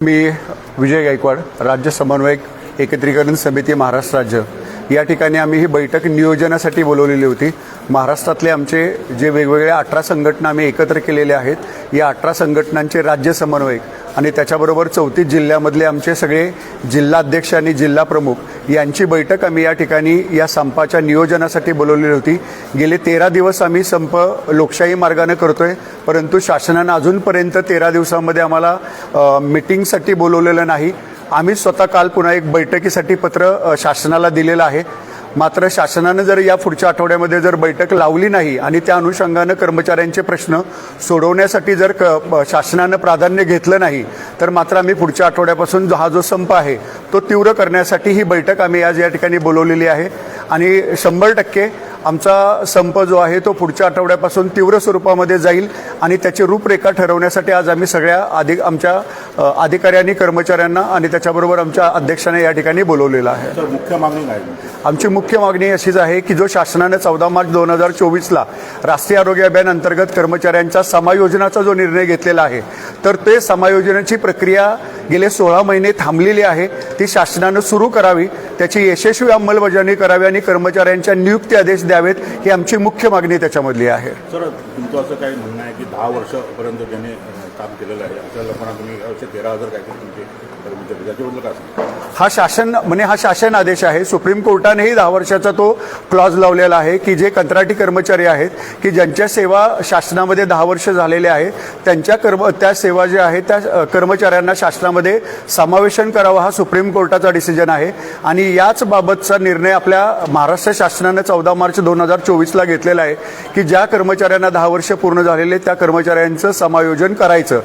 मी विजय गायकवाड राज्य समन्वयक एकत्रीकरण समिती महाराष्ट्र राज्य. या ठिकाणी आम्ही ही बैठक नियोजनासाठी बोलवलेली होती. महाराष्ट्रातले आमचे जे वेगवेगळ्या अठरा संघटना आम्ही एकत्र केलेल्या आहेत या अठरा संघटनांचे राज्य समन्वयक आणि त्याच्याबरोबर चौतीस जिल्ह्यामधले आमचे सगळे जिल्हाध्यक्ष आणि जिल्हा प्रमुख यांची बैठक आम्ही या ठिकाणी या संपाच्या नियोजनासाठी बोलवलेली होती. गेले तेरा दिवस आम्ही संप लोकशाही मार्गाने करतोय परंतु शासनानं अजूनपर्यंत तेरा दिवसामध्ये आम्हाला मिटिंगसाठी बोलवलेलं नाही. आम्ही स्वतः काल पुन्हा एक बैठकीसाठी पत्र शासनाला दिलेलं आहे. मात्र शासनानं जर या पुढच्या आठवड्यामध्ये जर बैठक लावली नाही आणि त्या अनुषंगानं कर्मचाऱ्यांचे प्रश्न सोडवण्यासाठी जर क शासनानं प्राधान्य घेतलं नाही तर मात्र आम्ही पुढच्या आठवड्यापासून जो हा जो संप आहे तो तीव्र करण्यासाठी ही बैठक आम्ही आज या ठिकाणी बोलवलेली आहे. आणि शंभर टक्के आमचा संप जो आहे तो पुढच्या आठवड्यापासून तीव्र स्वरूपामध्ये जाईल. आणि त्याची रूपरेखा ठरवण्यासाठी आज आम्ही सगळ्या अधिक आमच्या अधिकाऱ्यांनी कर्मचाऱ्यांना आणि त्याच्याबरोबर आमच्या अध्यक्षाने या ठिकाणी बोलवलेलं आहे. मुख्य मागणी काय आमची मुख्य मागणी अशीच आहे की जो शासनाने चौदा मार्च दोन हजार चोवीसला राष्ट्रीय आरोग्य अभियान अंतर्गत कर्मचाऱ्यांच्या समायोजनाचा जो निर्णय घेतलेला आहे तर ते समायोजनाची प्रक्रिया गेले सोळा महिने थांबलेली आहे. ती शासनानं सुरू करावी त्याची यशस्वी अंमलबजावणी करावी आणि कर्मचाऱ्यांच्या नियुक्ती आदेश द्यावेत ही आमची मुख्य मागणी त्याच्यामधली आहे. सर तुमचं असं काही म्हणणं आहे की दहा वर्षापर्यंत ज्याने काम केलेलं आहे अशा लोकांना तुम्ही अवश्य तेरा हजार काहीतरी तुमचे कर्मचारी त्याच्याबद्दल काय म्हणजे सांगा हा शासन म्हणजे हा शासन आदेश आहे. सुप्रीम कोर्टानेही दहा वर्षाचा तो क्लॉज लावलेला आहे की जे कंत्राटी कर्मचारी आहेत की ज्यांच्या सेवा शासनामध्ये दहा वर्ष झालेले आहे त्यांच्या कर्म त्या सेवा ज्या आहेत त्या कर्मचाऱ्यांना शासनामध्ये समावेशन करावं हा सुप्रीम कोर्टाचा डिसिजन आहे. आणि याच बाबतचा निर्णय आपल्या महाराष्ट्र शासनानं चौदा मार्च दोन हजार चोवीसला घेतलेला आहे की ज्या कर्मचाऱ्यांना दहा वर्ष पूर्ण झालेले त्या कर्मचाऱ्यांचं समायोजन करायचं.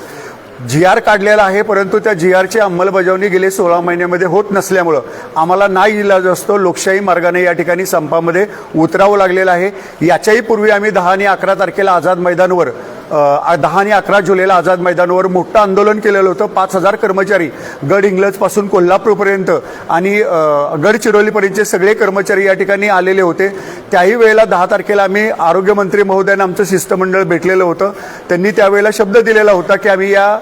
जी आर काढलेला आहे परंतु त्या जी आरची अंमलबजावणी गेले सोळा महिन्यामध्ये होत नसल्यामुळं आम्हाला नाही इलाज असतो. लोकशाही मार्गाने या ठिकाणी संपामध्ये उतरावं लागलेलं आहे. याच्याही पूर्वी आम्ही दहा आणि अकरा तारखेला आझाद मैदानवर दहा आणि अकरा जुलैला आझाद मैदानावर मोठं आंदोलन केलेलं होतं. पाच हजार कर्मचारी गड इंग्लजपासून कोल्हापूरपर्यंत आणि गडचिरोलीपर्यंतचे सगळे कर्मचारी या ठिकाणी आलेले होते. त्याही वेळेला दहा तारखेला आम्ही आरोग्यमंत्री महोदयांना आमचं शिष्टमंडळ भेटलेलं होतं. त्यांनी त्यावेळेला शब्द दिलेला होता की आम्ही या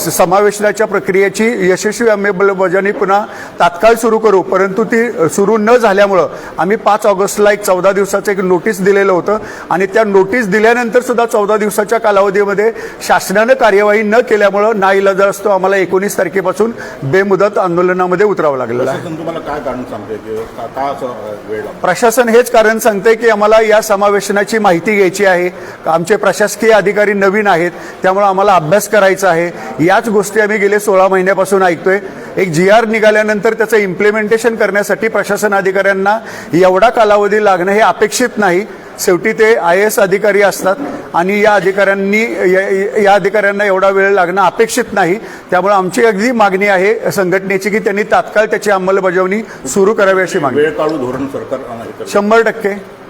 समावेशनाच्या प्रक्रियेची यशस्वी अंमलबजावणी पुन्हा तात्काळ सुरू करू. परंतु ती सुरू न झाल्यामुळं आम्ही पाच ऑगस्टला एक चौदा दिवसाचं एक नोटीस दिलेलं होतं. आणि त्या नोटीस दिल्यानंतर सुद्धा चौदा दिवसाच्या कालावधीमध्ये शासनानं कार्यवाही न केल्यामुळं नाईलाज असतो. आम्हाला एकोणीस तारखेपासून बेमुदत आंदोलनामध्ये उतरावं लागलेलं आहे. प्रशासन हेच कारण सांगते की आम्हाला या समावेशनाची माहिती घ्यायची आहे. आमचे प्रशासकीय अधिकारी नवीन आहेत. त्यामुळे आम्हाला अभ्यास करायचा आहे. याच गोष्टी आम्ही गेले सोळा महिन्यापासून ऐकतोय. एक जी आर निघाल्यानंतर त्याचं इम्प्लिमेंटेशन करण्यासाठी प्रशासन अधिकाऱ्यांना एवढा कालावधी लागणं हे अपेक्षित नाही. शेवटी ते आय एस अधिकारी असतात आणि या अधिकाऱ्यांनी या- अधिकाऱ्यांना एवढा वेळ लागणं अपेक्षित नाही. त्यामुळे आमची अगदी मागणी आहे संघटनेची की त्यांनी तात्काळ त्याची अंमलबजावणी सुरू करावी अशी मागणी. शंभर टक्के.